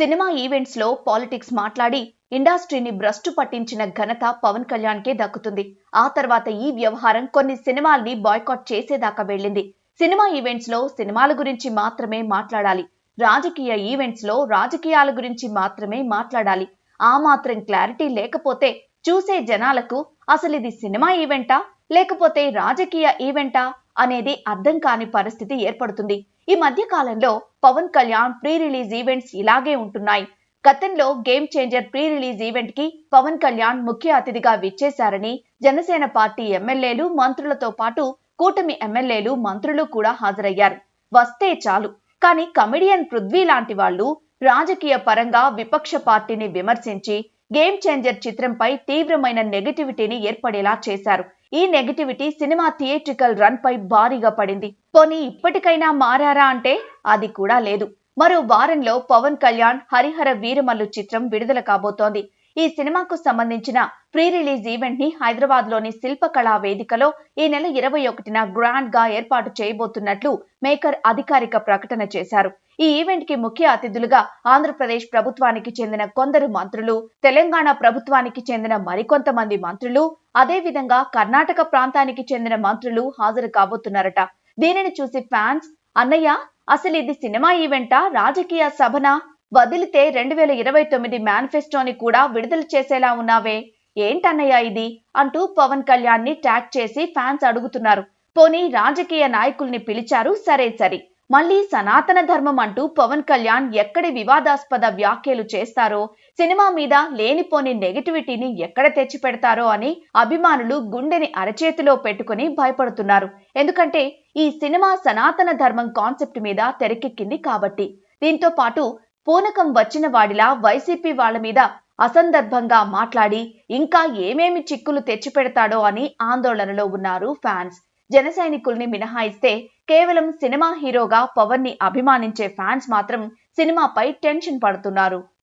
Cinema ఈవెంట్స్లో politics మాట్లాడి ఇండస్ట్రీని భ్రష్టు పట్టించిన ఘనత పవన్ కళ్యాణ్ కే దక్కుతుంది. ఆ తర్వాత ఈ వ్యవహారం కొన్ని సినిమాల్ని బాయ్కాట్ చేసేదాకా వెళ్ళింది. సినిమా ఈవెంట్స్లో సినిమాల గురించి మాత్రమే మాట్లాడాలి. రాజకీయ ఈవెంట్స్లో రాజకీయాల గురించి మాత్రమే మాట్లాడాలి. ఆ మాత్రం క్లారిటీ లేకపోతే చూసే జనాలకు అసలు ఇది సినిమా ఈవెంటా? లేకపోతే రాజకీయ ఈవెంటా? అనేది అర్థం కాని పరిస్థితి ఏర్పడుతుంది. ఈ మధ్య కాలంలో Pawan Kalyan pre release events ఇలాగే ఉంటున్నాయి. గతంలో గేమ్ చేంజర్ ప్రీ రిలీజ్ ఈవెంట్కి పవన్ కళ్యాణ్ ముఖ్య అతిథిగా విచ్చేశారని జనసేన పార్టీ ఎమ్మెల్యేలు మంత్రులతో పాటు కూటమి ఎమ్మెల్యేలు మంత్రులు కూడా హాజరయ్యారు. వస్తే చాలు. కానీ కమెడియన్ పృథ్వీ లాంటి వాళ్ళు రాజకీయ పరంగా విపక్ష పార్టీని విమర్శించి గేమ్ చేంజర్ చిత్రంపై తీవ్రమైన నెగటివిటీని ఏర్పడేలా చేశారు. ఈ నెగటివిటీ సినిమా థియేట్రికల్ రన్ పై భారీగా పడింది. పోనీ ఇప్పటికైనా మారారా అంటే అది కూడా లేదు. మరో వారంలో పవన్ కళ్యాణ్ హరిహర వీరమల్లు చిత్రం విడుదల కాబోతోంది. ఈ సినిమాకు సంబంధించిన ప్రీ రిలీజ్ ఈవెంట్ని హైదరాబాద్లోని శిల్పకళా వేదికలో ఈ నెల ఇరవై ఒకటిన గ్రాండ్గా ఏర్పాటు చేయబోతున్నట్లు మేకర్ అధికారిక ప్రకటన చేశారు. ఈ ఈవెంట్కి ముఖ్య అతిథులుగా ఆంధ్రప్రదేశ్ ప్రభుత్వానికి చెందిన కొందరు మంత్రులు తెలంగాణ ప్రభుత్వానికి చెందిన మరికొంతమంది మంత్రులు అదేవిధంగా కర్ణాటక ప్రాంతానికి చెందిన మంత్రులు హాజరు కాబోతున్నారట. దీనిని చూసి ఫ్యాన్స్ అన్నయ్య అసలు ఇది సినిమా ఈవెంటా? రాజకీయ సభనా? వదిలితే రెండు వేల ఇరవై తొమ్మిది మేనిఫెస్టోని కూడా విడుదల చేసేలా ఉన్నావే? ఏంటన్నయ్య ఇది? అంటూ పవన్ కళ్యాణ్ని ట్యాగ్ చేసి ఫ్యాన్స్ అడుగుతున్నారు. పోనీ రాజకీయ నాయకుల్ని పిలిచారు? సరే సరే. మళ్ళీ సనాతన ధర్మం అంటూ పవన్ కళ్యాణ్ ఎక్కడి వివాదాస్పద వ్యాఖ్యలు చేస్తారో సినిమా మీద లేనిపోని నెగటివిటీని ఎక్కడ తెచ్చి పెడతారో అని అభిమానులు గుండెని అరచేతిలో పెట్టుకుని భయపడుతున్నారు. ఎందుకంటే ఈ సినిమా సనాతన ధర్మం కాన్సెప్ట్ మీద తెరకెక్కింది కాబట్టి. దీంతో పాటు పూనకం వచ్చిన వాడిలా వైసీపీ వాళ్ళ మీద అసందర్భంగా మాట్లాడి ఇంకా ఏమేమి చిక్కులు తెచ్చిపెడతాడో అని ఆందోళనలో ఉన్నారు ఫ్యాన్స్. జన సైనికుల్ని మినహాయిస్తే కేవలం సినిమా హీరోగా పవన్ని అభిమానించే ఫ్యాన్స్ మాత్రం సినిమాపై టెన్షన్ పడుతున్నారు.